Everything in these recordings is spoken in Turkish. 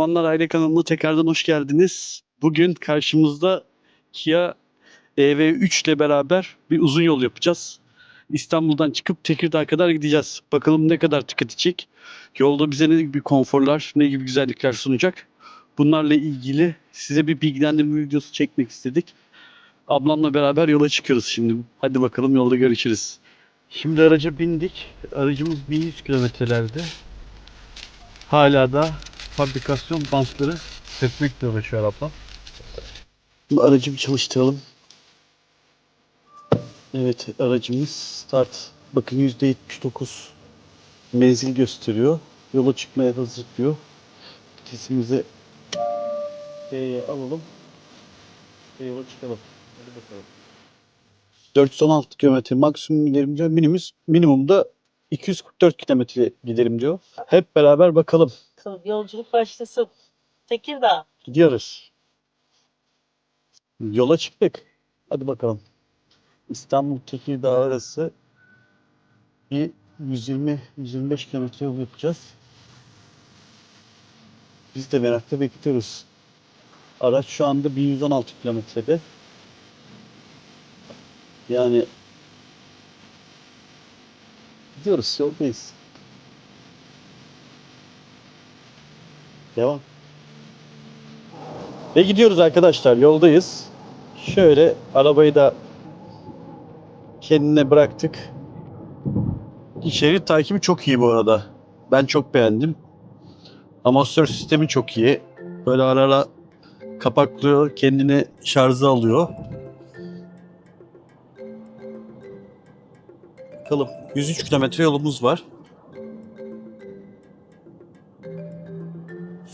Kahramanlar Aile kanalına tekrardan hoş geldiniz. Bugün karşımızda Kia EV3 ile beraber bir uzun yol yapacağız. İstanbul'dan çıkıp Tekirdağ'a kadar gideceğiz. Bakalım ne kadar tüketecek. Yolda bize ne gibi konforlar, ne gibi güzellikler sunacak. Bunlarla ilgili size bir bilgilendirme videosu çekmek istedik. Ablamla beraber yola çıkıyoruz şimdi. Hadi bakalım yolda görüşürüz. Şimdi araca bindik. Aracımız 1100 kilometrelerde. Hala da fabrikasyon bantları sökmekle uğraşıyor ablam. Şimdi aracı bir çalıştıralım. Evet aracımız start. Bakın %79 menzil gösteriyor. Yola çıkmaya hazır diyor. Vitesimizi alalım. Yola çıkalım. Hadi bakalım. 416 km maksimum giderim diyor. Minimum, minimumda 244 km giderim diyor. Hep beraber bakalım. Yolculuk başlasın. Tekirdağ. Gidiyoruz. Yola çıktık. Hadi bakalım. İstanbul Tekirdağ arası bir 120-125 kilometre yol yapacağız. Biz de merakla bekliyoruz. Araç şu anda 1116 kilometrede. Yani gidiyoruz, yoldayız. Devam. Ve gidiyoruz arkadaşlar. Yoldayız. Şöyle arabayı da kendine bıraktık. Şerit takibi çok iyi bu arada. Ben çok beğendim. Amortisör sistemi çok iyi. Böyle ara ara kapaklıyor, kendini şarja alıyor. Bakalım. 103 kilometre yolumuz var.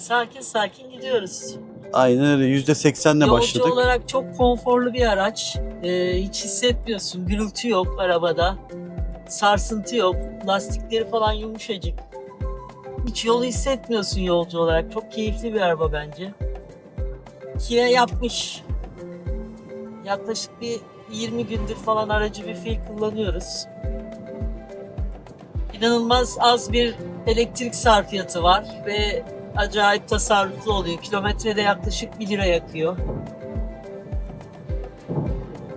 Sakin sakin gidiyoruz. Aynen öyle. %80'le Yolcu başladık. olarak çok konforlu bir araç. Ee, hiç hissetmiyorsun. Gürültü yok arabada. Sarsıntı yok. Lastikleri falan yumuşacık. Hiç yolu hissetmiyorsun yolcu olarak. Çok keyifli bir araba bence. Kia yapmış. Yaklaşık bir 20 gündür falan aracı bir fiil kullanıyoruz. İnanılmaz az bir elektrik sarfiyatı var ve acayip tasarruflu oluyor. Kilometrede yaklaşık 1 lira yakıyor.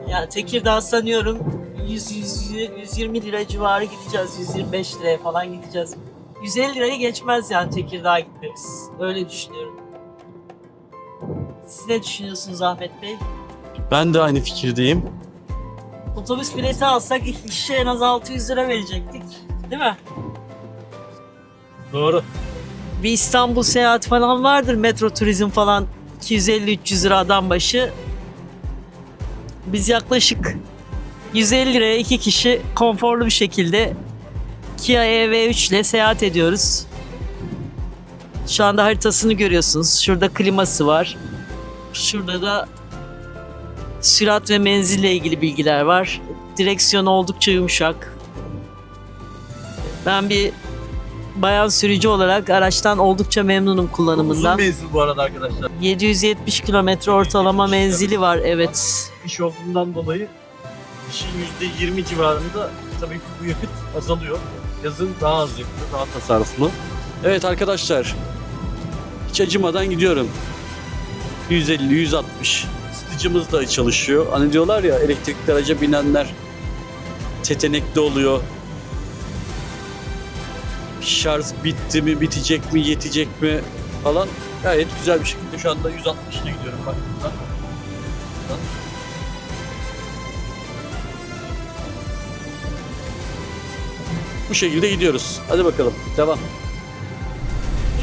Yani Tekirdağ sanıyorum 100, 100, 120 lira civarı gideceğiz. 125 liraya falan gideceğiz. 150 lirayı geçmez yani Tekirdağ'a gitmemiz. Öyle düşünüyorum. Siz ne düşünüyorsunuz Ahmet Bey? Ben de aynı fikirdeyim. Otobüs bileti alsak iki kişi en az 600 lira verecektik. Değil mi? Doğru. Bir İstanbul seyahati falan vardır. Metro turizm falan 250-300 lira adam başı. Biz yaklaşık 150 liraya iki kişi konforlu bir şekilde Kia EV3 ile seyahat ediyoruz. Şu anda haritasını görüyorsunuz. Şurada kliması var. Şurada da sürat ve menzille ilgili bilgiler var. Direksiyon oldukça yumuşak. Ben bir bayan sürücü olarak araçtan oldukça memnunum kullanımından. Uzun menzil bu arada arkadaşlar. 770 kilometre ortalama menzili var evet. İş olduğundan dolayı işin %20 civarında tabii ki bu yakıt azalıyor. Yazın daha az yakıyor, daha tasarruflu. Evet arkadaşlar. Hiç acımadan gidiyorum. 150, 160. Isıtıcımız da çalışıyor. Hani diyorlar ya elektrikli araca binenler tetenekli oluyor. Şarj bitti mi, bitecek mi, yetecek mi falan. Gayet güzel bir şekilde şu anda 160 ile gidiyorum bak. Bu şekilde gidiyoruz. Hadi bakalım. Devam.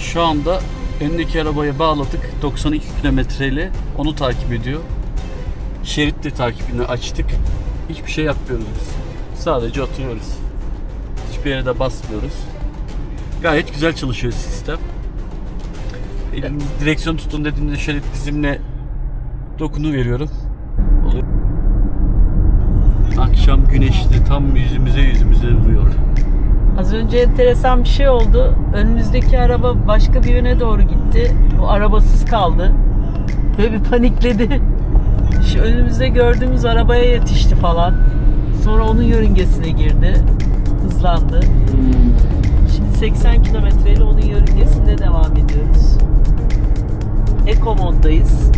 Şu anda öndeki arabaya bağladık. 92 kilometreyle onu takip ediyor. Şerit de takibini açtık. Hiçbir şey yapmıyoruz biz. Sadece oturuyoruz. Hiçbir yere de basmıyoruz. Gayet güzel çalışıyor sistem. Eliniz direksiyon tutun dediğimde şerit bizimle dokunu veriyorum. Akşam güneşli tam yüzümüze yüzümüze vuruyor. Az önce enteresan bir şey oldu. Önümüzdeki araba başka bir yöne doğru gitti. O arabasız kaldı. Böyle bir panikledi. Şu önümüzde gördüğümüz arabaya yetişti falan. Sonra onun yörüngesine girdi. Hızlandı. Şimdi 80 kilometreyle onun yörüngesinde devam ediyoruz. Eco moddayız.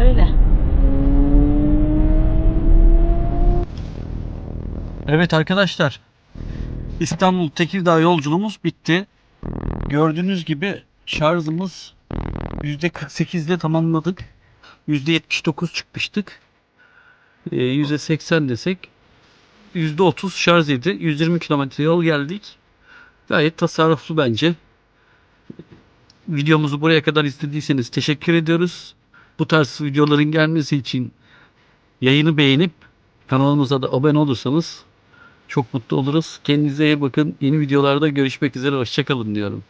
Öyle. Evet arkadaşlar. İstanbul Tekirdağ yolculuğumuz bitti. Gördüğünüz gibi şarjımız %48 ile tamamladık. %79 çıkmıştık. Ee, %80 desek %30 şarj edildi. 120 kilometre yol geldik. Gayet tasarruflu bence. Videomuzu buraya kadar izlediyseniz teşekkür ediyoruz. Bu tarz videoların gelmesi için yayını beğenip kanalımıza da abone olursanız çok mutlu oluruz. Kendinize iyi bakın. Yeni videolarda görüşmek üzere. Hoşçakalın diyorum.